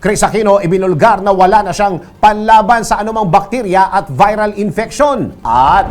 Chris Aquino ibinulgar na wala na siyang panlaban sa anumang bakterya at viral infection. At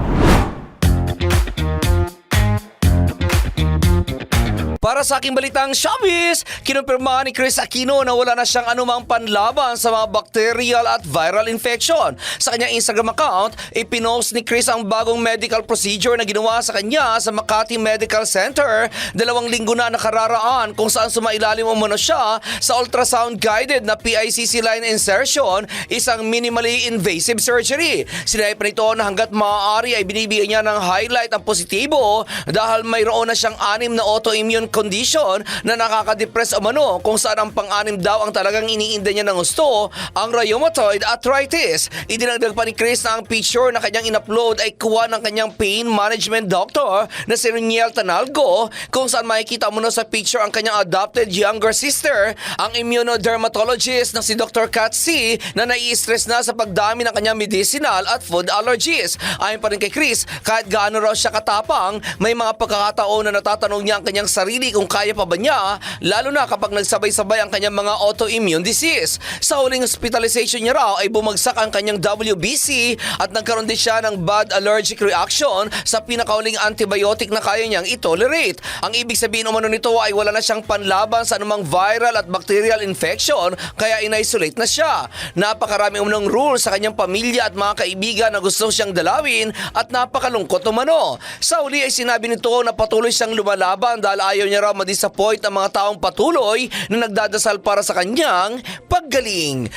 Para sa aking balitang showbiz, kinumpirma ni Chris Aquino na wala na siyang anumang panlaban sa mga bacterial at viral infection. Sa kanyang Instagram account, ipinost ni Chris ang bagong medical procedure na ginawa sa kanya sa Makati Medical Center dalawang linggo na nakararaan kung saan sumailalim umano siya sa ultrasound-guided na PICC line insertion, isang minimally invasive surgery. Sinabi pa nito na hanggat maaari ay binibigyan niya ng highlight ang positibo dahil mayroon na siyang anim na autoimmune condition na nakaka-depress umano kung saan ang pang-anim daw ang talagang iniinda niya ng gusto, ang rheumatoid arthritis. Idinagdag pa ni Chris na ang picture na kanyang in-upload ay kuha ng kanyang pain management doctor na si Reniel Tanalgo kung saan makikita mo na sa picture ang kanyang adopted younger sister, ang immunodermatologist na si Dr. Kat C na nai-stress na sa pagdami ng kanyang medicinal at food allergies. Ayon pa rin kay Chris, kahit gaano raw siya katapang, may mga pagkakataon na natatanong niya ang kanyang sarili kung kaya pa ba niya, lalo na kapag nagsabay-sabay ang kanyang mga autoimmune disease. Sa huling hospitalization niya raw ay bumagsak ang kanyang WBC at nagkaroon din siya ng bad allergic reaction sa pinakahuling antibiotic na kaya niyang itolerate. Ang ibig sabihin umano nito ay wala na siyang panlaban sa anumang viral at bacterial infection kaya in-isolate na siya. Napakarami umanong rules sa kanyang pamilya at mga kaibigan na gusto siyang dalawin at napakalungkot umano. Sa uli ay sinabi nito na patuloy siyang lumalaban dahil ayaw niya raw madisappoint ang mga taong patuloy na nagdadasal para sa kanyang paggaling.